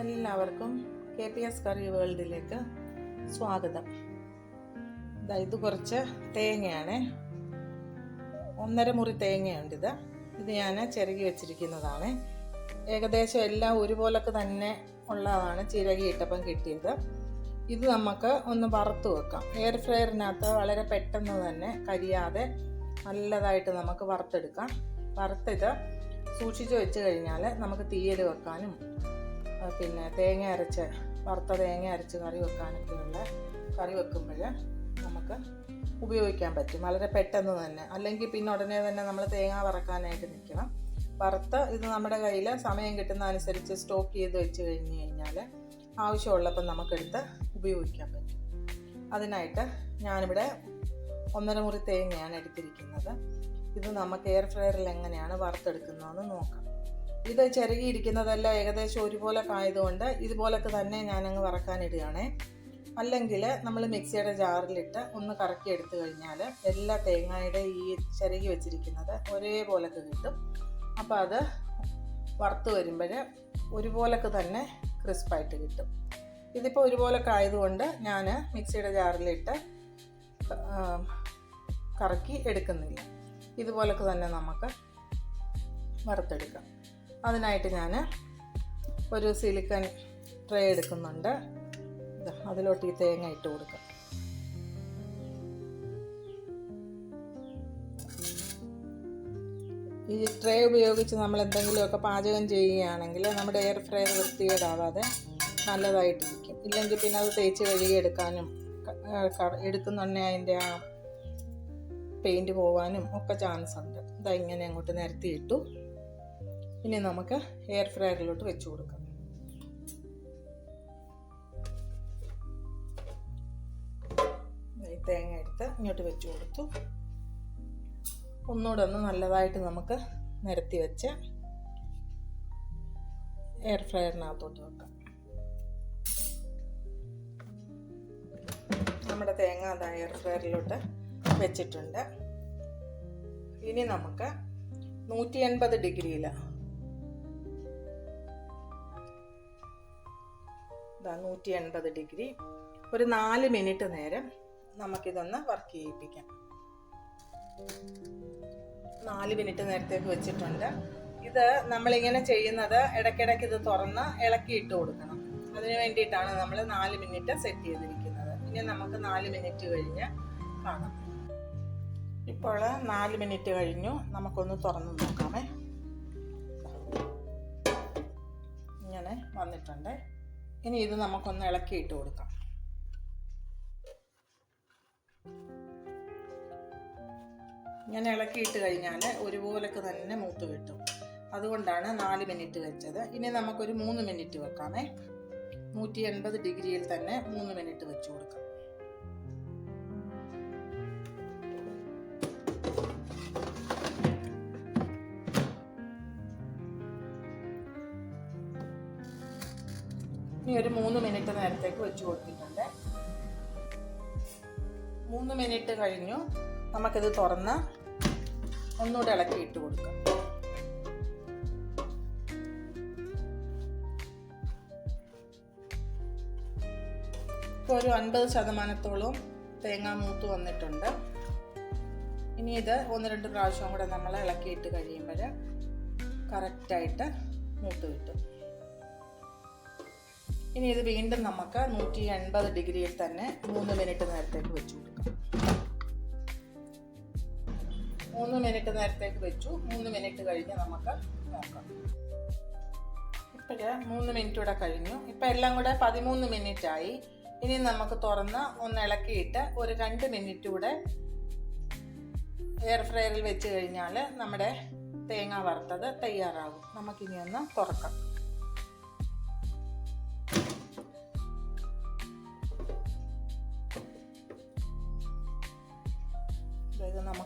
എല്ലാവർക്കും K P S കറി വേൾഡിലേക്ക് സ്വാഗതം. ഇത് കുറച്ച് തേങ്ങയാണ്. ഒന്നര മുറി തേങ്ങയുണ്ട് ഇത് ഇത് ഞാൻ ചിരകി വെച്ചിരിക്കുന്നതാണ്. ഏകദേശം എല്ലാം ഒരുപോലൊക്കെ തന്നെ ഉള്ളതാണ് ചിരകി ഇട്ടപ്പം കിട്ടിയത്. ഇത് നമുക്ക് ഒന്ന് വറുത്ത് വെക്കാം. എയർ ഫ്രയറിനകത്ത് വളരെ പെട്ടെന്ന് തന്നെ കരിയാതെ നല്ലതായിട്ട് നമുക്ക് വറുത്തെടുക്കാം. വറുത്തിത് സൂക്ഷിച്ച് വെച്ച് കഴിഞ്ഞാൽ നമുക്ക് തീയൽ വെക്കാനും പിന്നെ തേങ്ങ അരച്ച് വറുത്ത തേങ്ങ അരച്ച് കറി വെക്കാനൊക്കെയുള്ള കറി വെക്കുമ്പോൾ നമുക്ക് ഉപയോഗിക്കാൻ പറ്റും. വളരെ പെട്ടെന്ന് തന്നെ. അല്ലെങ്കിൽ പിന്നെ ഉടനെ തന്നെ നമ്മൾ തേങ്ങ വറക്കാനായിട്ട് നിൽക്കണം. വറുത്ത് ഇത് നമ്മുടെ കയ്യിൽ സമയം കിട്ടുന്ന അനുസരിച്ച് സ്റ്റോക്ക് ചെയ്ത് വെച്ച് കഴിഞ്ഞ് കഴിഞ്ഞാൽ ആവശ്യമുള്ളപ്പോൾ നമുക്കെടുത്ത് ഉപയോഗിക്കാൻ പറ്റും. അതിനായിട്ട് ഞാനിവിടെ ഒന്നര മുറി തേങ്ങയാണ് എടുത്തിരിക്കുന്നത്. ഇത് നമുക്ക് എയർ ഫ്രയറിൽ എങ്ങനെയാണ് വറുത്തെടുക്കുന്നതെന്ന് നോക്കാം. ഇത് ചിരകിയിരിക്കുന്നതെല്ലാം ഏകദേശം ഒരുപോലെ ആയതുകൊണ്ട് ഇതുപോലൊക്കെ തന്നെ ഞാനങ്ങ് വറക്കാനിടുകയാണേ. അല്ലെങ്കിൽ നമ്മൾ മിക്സിയുടെ ജാറിലിട്ട് ഒന്ന് കറക്കി എടുത്തു കഴിഞ്ഞാൽ എല്ലാ തേങ്ങയുടെ ഈ ചിരകി വെച്ചിരിക്കുന്നത് ഒരേപോലൊക്കെ കിട്ടും. അപ്പോൾ അത് വറുത്ത് വരുമ്പോൾ ഒരുപോലൊക്കെ തന്നെ ക്രിസ്പായിട്ട് കിട്ടും. ഇതിപ്പോൾ ഒരുപോലൊക്കെ ആയതുകൊണ്ട് ഞാൻ മിക്സിയുടെ ജാറിലിട്ട് കറക്കി എടുക്കുന്നില്ല. ഇതുപോലൊക്കെ തന്നെ നമുക്ക് വറുത്തെടുക്കാം. അതിനായിട്ട് ഞാൻ ഒരു സിലിക്കൺ ട്രേ എടുക്കുന്നുണ്ട്. അതിലോട്ട് ഈ തേങ്ങ ഇട്ട് കൊടുക്കാം. ഈ ട്രേ ഉപയോഗിച്ച് നമ്മൾ എന്തെങ്കിലുമൊക്കെ പാചകം ചെയ്യുകയാണെങ്കിൽ നമ്മുടെ എയർ ഫ്രയർ വൃത്തികേടാവാതെ നല്ലതായിട്ടിരിക്കും. ഇല്ലെങ്കിൽ പിന്നെ അത് തേച്ച് കഴുകി എടുക്കാനും എടുക്കുന്ന ആ, ക- എടുക്കുന്നുണ്ടെങ്കിൽ അതിന്റെ ആ പെയിന്റ് പോവാനും ഒക്കെ ചാൻസ് ഉണ്ട്. ഇതാ ഇങ്ങനെ അങ്ങോട്ട് നിരത്തി ഇട്ടു ഇനി നമുക്ക് എയർ ഫ്രയറിലോട്ട് വെച്ച് കൊടുക്കാം. തേങ്ങ എടുത്ത് ഇങ്ങോട്ട് വെച്ച് കൊടുത്തു. ഒന്നുകൂടെ ഒന്ന് നല്ലതായിട്ട് നമുക്ക് നിരത്തി വെച്ച് എയർ ഫ്രയറിനകത്തോട്ട് വെക്കാം. നമ്മുടെ തേങ്ങ അത് എയർ ഫ്രയറിലോട്ട് വെച്ചിട്ടുണ്ട്. ഇനി നമുക്ക് നൂറ്റി എൺപത് ഡിഗ്രിയിൽ നൂറ്റി എൺപത് ഡിഗ്രി. ഒരു നാല് മിനിറ്റ് നേരം നമുക്കിതൊന്ന് വർക്ക് ചെയ്യിപ്പിക്കാം. നാല് മിനിറ്റ് നേരത്തേക്ക് വെച്ചിട്ടുണ്ട്. ഇത് നമ്മളിങ്ങനെ ചെയ്യുന്നത് ഇടയ്ക്കിടയ്ക്ക് ഇത് തുറന്ന് ഇളക്കിയിട്ട് കൊടുക്കണം. അതിന് വേണ്ടിയിട്ടാണ് നമ്മൾ നാല് മിനിറ്റ് സെറ്റ് ചെയ്തിരിക്കുന്നത്. ഇനി നമുക്ക് നാല് മിനിറ്റ് കഴിഞ്ഞ് കാണാം. ഇപ്പോൾ നാല് മിനിറ്റ് കഴിഞ്ഞു. നമുക്കൊന്ന് തുറന്ന് നോക്കാമേ. ഇങ്ങനെ വന്നിട്ടുണ്ട്. ഇനി ഇത് നമുക്കൊന്ന് ഇളക്കി ഇട്ട് കൊടുക്കാം. ഇങ്ങനെ ഇളക്കിയിട്ട് കഴിഞ്ഞാൽ ഒരുപോലൊക്കെ തന്നെ മൂത്ത് കിട്ടും. അതുകൊണ്ടാണ് നാല് മിനിറ്റ് വെച്ചത്. ഇനി നമുക്കൊരു മൂന്ന് മിനിറ്റ് വെക്കാമേ. നൂറ്റി എൺപത് ഡിഗ്രിയിൽ തന്നെ മൂന്ന് മിനിറ്റ് വെച്ച് കൊടുക്കാം. ഇനി ഒരു മൂന്ന് മിനിറ്റ് നേരത്തേക്ക് വെച്ച് കൊടുത്തിട്ടുണ്ട്. മൂന്ന് മിനിറ്റ് കഴിഞ്ഞു. നമുക്കിത് തുറന്ന് ഒന്നുകൂടെ ഇളക്കി ഇട്ട് കൊടുക്കാം. ഇപ്പോൾ ഒരു അൻപത് ശതമാനത്തോളം തേങ്ങ മൂത്ത് വന്നിട്ടുണ്ട്. ഇനി ഇത് ഒന്ന് രണ്ട് പ്രാവശ്യം കൂടെ നമ്മൾ ഇളക്കിയിട്ട് കഴിയുമ്പോൾ കറക്റ്റായിട്ട് മൂത്ത് കിട്ടും. ഇനി ഇത് വീണ്ടും നമുക്ക് നൂറ്റി എൺപത് ഡിഗ്രിയിൽ തന്നെ മൂന്ന് മിനിറ്റ് നേരത്തേക്ക് വെച്ചു കൊടുക്കാം. മൂന്ന് മിനിറ്റ് നേരത്തേക്ക് വെച്ചു. മൂന്ന് മിനിറ്റ് കഴിഞ്ഞ് നമുക്ക് നോക്കാം. ഇപ്പോഴ് മൂന്ന് മിനിറ്റ് കൂടെ കഴിഞ്ഞു. ഇപ്പം എല്ലാം കൂടെ പതിമൂന്ന് മിനിറ്റ് ആയി. ഇനി നമുക്ക് തുറന്ന് ഒന്ന് ഇളക്കിയിട്ട് ഒരു രണ്ട് മിനിറ്റ് കൂടെ എയർ ഫ്രയറിൽ വെച്ച് കഴിഞ്ഞാൽ നമ്മുടെ തേങ്ങ വറുത്തത് തയ്യാറാകും നമുക്കിനി ഒന്ന് തുറക്കാം.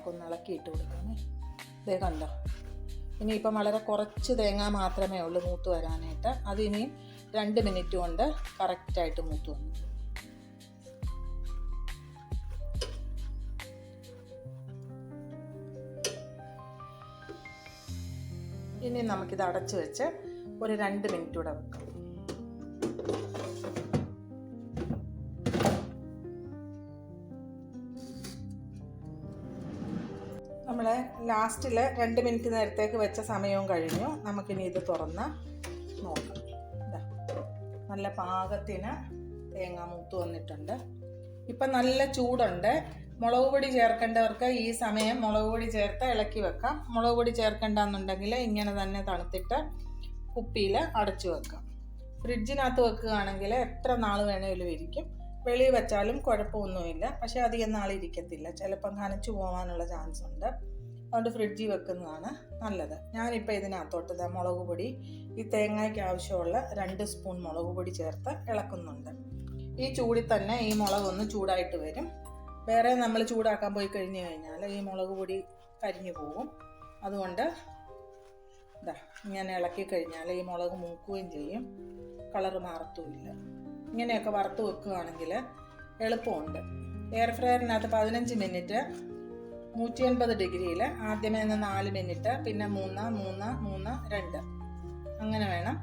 നമുക്കൊന്ന് ഇളക്കിയിട്ട് കൊടുക്കാമേ ഇതേ കണ്ടോ? ഇനിയിപ്പം വളരെ കുറച്ച് തേങ്ങ മാത്രമേ ഉള്ളൂ മൂത്ത് വരാനായിട്ട്. അത് ഇനിയും രണ്ട് മിനിറ്റ് കൊണ്ട് കറക്റ്റായിട്ട് മൂത്ത് വന്നു. ഇനി നമുക്കിത് അടച്ചു വെച്ച് ഒരു രണ്ട് മിനിറ്റ് കൂടെ വെക്കാം. ലാസ്റ്റിൽ രണ്ട് മിനിറ്റ് നേരത്തേക്ക് വെച്ച സമയവും കഴിഞ്ഞു. നമുക്കിനി ഇത് തുറന്ന് നോക്കാം. നല്ല പാകത്തിന് തേങ്ങ മൂത്ത് വന്നിട്ടുണ്ട്. ഇപ്പം നല്ല ചൂടുണ്ട്. മുളക് പൊടി ചേർക്കേണ്ടവർക്ക് ഈ സമയം മുളക് പൊടി ചേർത്ത് ഇളക്കി വെക്കാം. മുളക് പൊടി ചേർക്കേണ്ടെന്നുണ്ടെങ്കിൽ ഇങ്ങനെ തന്നെ തണുത്തിട്ട് കുപ്പിയിൽ അടച്ചു വെക്കാം. ഫ്രിഡ്ജിനകത്ത് വെക്കുകയാണെങ്കിൽ എത്ര നാൾ വേണമെങ്കിലും ഇരിക്കും. വെളിയിൽ വെച്ചാലും കുഴപ്പമൊന്നുമില്ല. പക്ഷേ അധികം നാൾ ഇരിക്കത്തില്ല ചിലപ്പം നനച്ചു പോകാനുള്ള ചാൻസ് ഉണ്ട് അതുകൊണ്ട് ഫ്രിഡ്ജിൽ വെക്കുന്നതാണ് നല്ലത്. ഞാനിപ്പോൾ ഇതിനകത്തോട്ട് ഇതാ മുളക് പൊടി ഈ തേങ്ങയ്ക്ക് ആവശ്യമുള്ള രണ്ട് സ്പൂൺ മുളക് പൊടി ചേർത്ത് ഇളക്കുന്നുണ്ട്. ഈ ചൂടിൽ തന്നെ ഈ മുളക് ഒന്ന് ചൂടായിട്ട് വരും. വേറെ നമ്മൾ ചൂടാക്കാൻ പോയി കഴിഞ്ഞ് കഴിഞ്ഞാൽ ഈ മുളക് പൊടി കരിഞ്ഞു പോകും അതുകൊണ്ട് ഇതാ ഇങ്ങനെ ഇളക്കി കഴിഞ്ഞാൽ ഈ മുളക് മൂക്കുകയും ചെയ്യും. കളർ മാറത്തുമില്ല. ഇങ്ങനെയൊക്കെ വറുത്ത് വെക്കുകയാണെങ്കിൽ എളുപ്പമുണ്ട്. എയർ ഫ്രയറിനകത്ത് പതിനഞ്ച് മിനിറ്റ് നൂറ്റി എൺപത് ഡിഗ്രിയിൽ ആദ്യമേ നിന്ന് നാല് മിനിറ്റ് പിന്നെ മൂന്ന് മൂന്ന് മൂന്ന് രണ്ട്. അങ്ങനെ വേണം.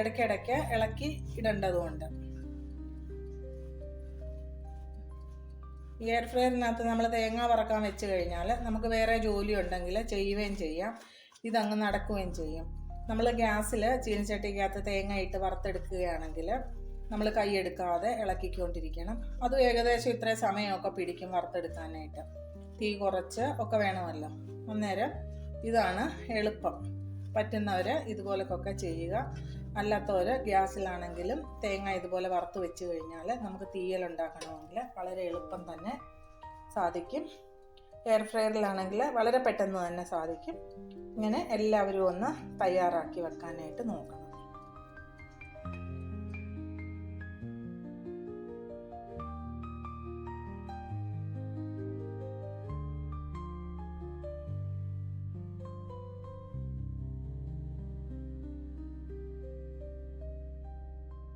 ഇടയ്ക്കിടയ്ക്ക് ഇളക്കി ഇടേണ്ടതുകൊണ്ട് എയർ ഫ്രയറിനകത്ത് നമ്മൾ തേങ്ങ വറക്കാൻ വെച്ച് കഴിഞ്ഞാൽ നമുക്ക് വേറെ ജോലി ഉണ്ടെങ്കിൽ ചെയ്യുകയും ചെയ്യാം. ഇതങ്ങ് നടക്കുകയും ചെയ്യും. നമ്മൾ ഗ്യാസിൽ ചീനച്ചട്ടിക്കകത്ത് തേങ്ങ ഇട്ട് വറുത്തെടുക്കുകയാണെങ്കിൽ നമ്മൾ കൈയെടുക്കാതെ ഇളക്കിക്കൊണ്ടിരിക്കണം. അത് ഏകദേശം ഇത്രയും സമയമൊക്കെ പിടിക്കും വറുത്തെടുക്കാനായിട്ട്. തീ കുറച്ച് ഒക്കെ വേണമല്ലോ. അന്നേരം ഇതാണ് എളുപ്പം. പറ്റുന്നവർ ഇതുപോലൊക്കെ ചെയ്യുക. അല്ലാത്തവർ ഗ്യാസിലാണെങ്കിലും തേങ്ങ ഇതുപോലെ വറുത്ത് വെച്ച് കഴിഞ്ഞാൽ നമുക്ക് തീയലുണ്ടാക്കണമെങ്കിൽ വളരെ എളുപ്പം തന്നെ സാധിക്കും. എയർ ഫ്രയറിലാണെങ്കിൽ വളരെ പെട്ടെന്ന് തന്നെ സാധിക്കും. ഇങ്ങനെ എല്ലാവരും ഒന്ന് തയ്യാറാക്കി വെക്കാനായിട്ട് നോക്കണം.